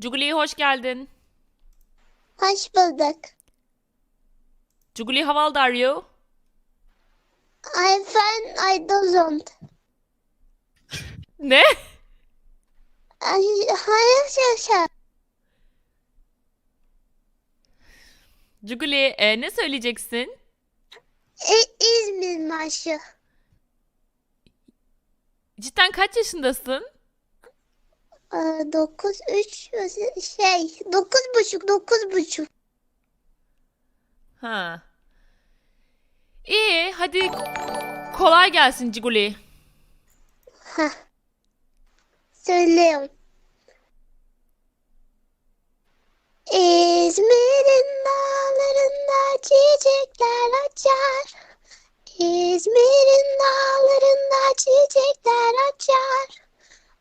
Cuguli hoş geldin. Hoş bulduk. Cuguli how old are you? I find I don't. Ne? Ay, hayır yaşa. Cuguli e, ne söyleyeceksin? E, İzmir marşı. Cidden kaç yaşındasın? 9, 3, şey, dokuz buçuk, dokuz buçuk. Ha. İyi hadi kolay gelsin Cuguli. Heh. Söylüyorum. İzmir'in dağlarında çiçekler açar. İzmir'in dağlarında çiçekler açar.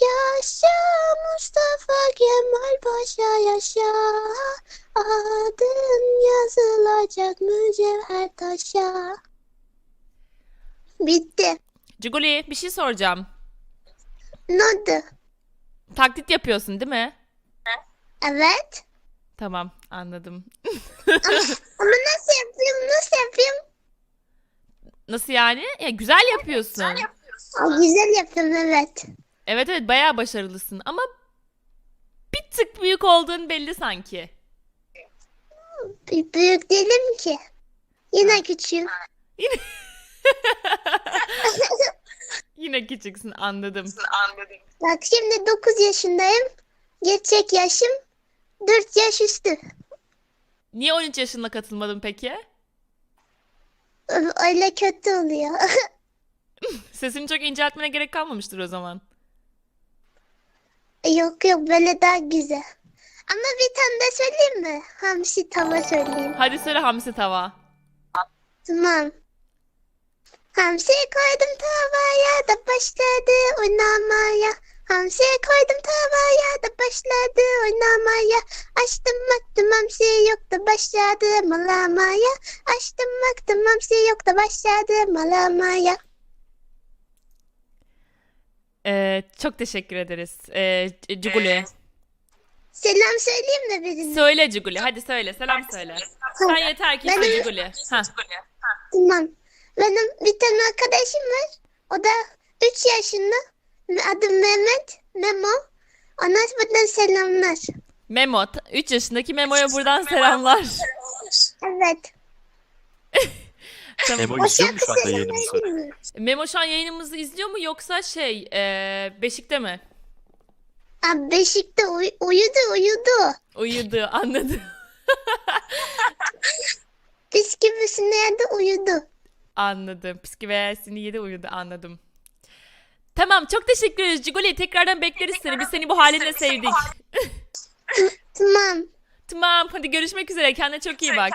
Yaşa Mustafa Kemal Paşa yaşa. Adın yazılacak mücevher taşa. Bitti. Cuguli bir şey soracağım. Ne oldu? Taklit yapıyorsun değil mi? Evet. Tamam anladım. Ama nasıl yapayım? Nasıl yapayım? Nasıl yani? Ya güzel yapıyorsun. Aa, güzel yaptım evet. Evet evet bayağı başarılısın ama bir tık büyük olduğun belli sanki. B- büyük değilim ki. Yine küçüğüm. Yine küçüksün anladım. Bak şimdi 9 yaşındayım. Gerçek yaşım 4 yaş üstü. Niye 13 yaşında katılmadın peki? Öyle kötü oluyor. Sesini çok inceltmene gerek kalmamıştır o zaman. Yok yok böyle daha güzel. Ama bir tane de söyleyeyim mi? Hamsi tava söyleyeyim. Hadi söyle hamsi tava. Tamam. Hamsi koydum tavaya da başladı oynamaya. Hamsi koydum tavaya da başladı oynamaya. Açtım baktım hamsi yok da başladı malamaya. Açtım baktım hamsi yok da başladı malamaya. Ee, çok teşekkür ederiz. Ee, C- Cuguli. Selam söyleyeyim mi birine? Söyle Cuguli. Hadi söyle. Selam söyle. Sen yeter ki Benim- iste Cuguli. Heh. Tamam. Benim bir tane arkadaşım var. O da 3 yaşında. Adı Mehmet. Memo. Ona buradan selamlar. Memo. 3 yaşındaki Memo'ya buradan selamlar. Evet. Tamam. Memo izliyor mu şu anda yayınımızı? Memo şu an yayınımızı izliyor mu yoksa şey ee, Beşik'te mi? Abi Beşik'te uy- uyudu uyudu. Uyudu anladım. Bisküvisini yerde uyudu. Anladım. Psikivesini yedi uyudu anladım. Tamam çok teşekkür ederiz Cigoli. Tekrardan bekleriz seni. Biz seni bu halinle sevdik. Tamam. Tamam hadi görüşmek üzere. Kendine çok iyi bak.